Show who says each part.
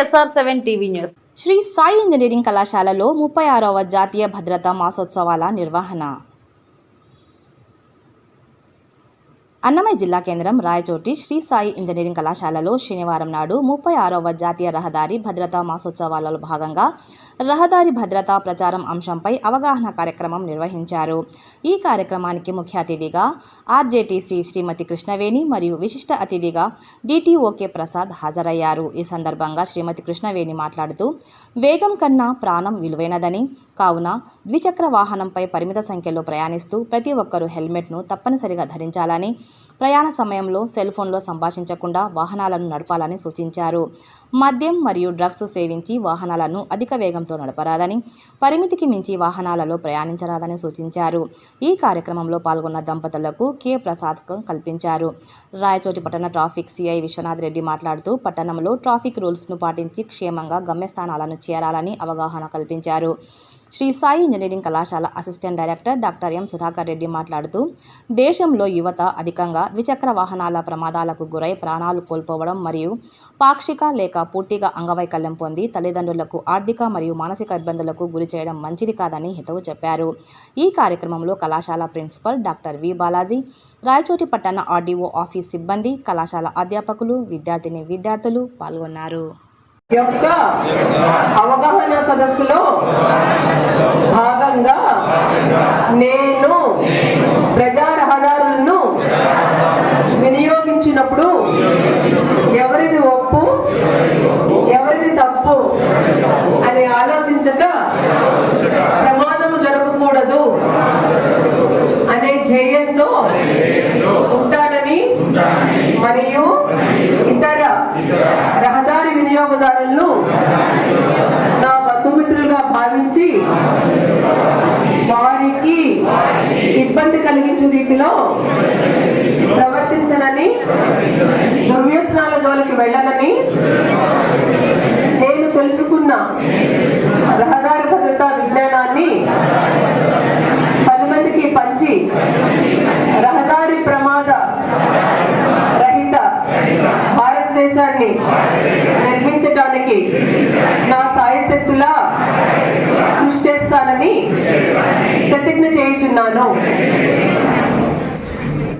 Speaker 1: S R seven TV news.
Speaker 2: Sri Sai engineering కళాశాలలో ముప్పై ఆరవ జాతీయ భద్రతా మాసోత్సవాల నిర్వహణ. అన్నమయ్య జిల్లా కేంద్రం రాయచోటి శ్రీ సాయి ఇంజనీరింగ్ కళాశాలలో శనివారం నాడు ముప్పై ఆరవ జాతీయ రహదారి భద్రతా మాసోత్సవాలలో భాగంగా రహదారి భద్రతా ప్రచారం అంశంపై అవగాహన కార్యక్రమం నిర్వహించారు. ఈ కార్యక్రమానికి ముఖ్య అతిథిగా ఆర్జేటీసీ శ్రీమతి కృష్ణవేణి మరియు విశిష్ట అతిథిగా డిటిఓకే ప్రసాద్ హాజరయ్యారు. ఈ సందర్భంగా శ్రీమతి కృష్ణవేణి మాట్లాడుతూ వేగం కన్నా ప్రాణం విలువైనదని కావున ద్విచక్ర వాహనంపై పరిమిత సంఖ్యలో ప్రయాణిస్తూ ప్రతి ఒక్కరూ హెల్మెట్ను తప్పనిసరిగా ధరించాలని ప్రయాణ సమయంలో సెల్ ఫోన్లో సంభాషించకుండా వాహనాలను నడపాలని సూచించారు. మద్యం మరియు డ్రగ్స్ సేవించి వాహనాలను అధిక వేగంతో నడపరాదని పరిమితికి మించి వాహనాలలో ప్రయాణించరాదని సూచించారు. ఈ కార్యక్రమంలో పాల్గొన్న దంపతులకు కె. ప్రసాద్ కల్పించారు. రాయచోటి పట్టణ ట్రాఫిక్ సిఐ విశ్వనాథ్ రెడ్డి మాట్లాడుతూ పట్టణంలో ట్రాఫిక్ రూల్స్ను పాటించి క్షేమంగా గమ్యస్థానాలను చేరాలని అవగాహన కల్పించారు. శ్రీ సాయి ఇంజనీరింగ్ కళాశాల assistant director doctor M Sudhakar Reddy మాట్లాడుతూ దేశంలో యువత అధికంగా ద్విచక్ర వాహనాల ప్రమాదాలకు గురై ప్రాణాలు కోల్పోవడం మరియు పాక్షిక లేక పూర్తిగా అంగవైకల్యం పొంది తల్లిదండ్రులకు ఆర్థిక మరియు మానసిక ఇబ్బందులకు గురి చేయడం మంచిది కాదని హితవు చెప్పారు. ఈ కార్యక్రమంలో కళాశాల principal doctor V Balaji Rayachoti పట్టణ ఆర్డీఓ ఆఫీస్ సిబ్బంది కళాశాల అధ్యాపకులు విద్యార్థిని విద్యార్థులు పాల్గొన్నారు.
Speaker 3: యొక్క అవగాహన సదస్సులో భాగంగా నేను ప్రజా రహదారులను వినియోగించినప్పుడు ఎవరిది ఒప్పు ఇబ్బంది కలిగించే రీతిలో ప్రవర్తించనని దుర్వ్యసనాల జోలికి వెళ్ళనని నేను తెలుసుకున్న రహదారి భద్రతా విజ్ఞానాన్ని పది మందికి పంచి రహదారి ప్రమాద రహిత భారతదేశాన్ని నిర్మించటానికి నా సాయశక్తులా కృషి చేస్తానని ప్రతిజ్ఞ చేయుచున్నాను.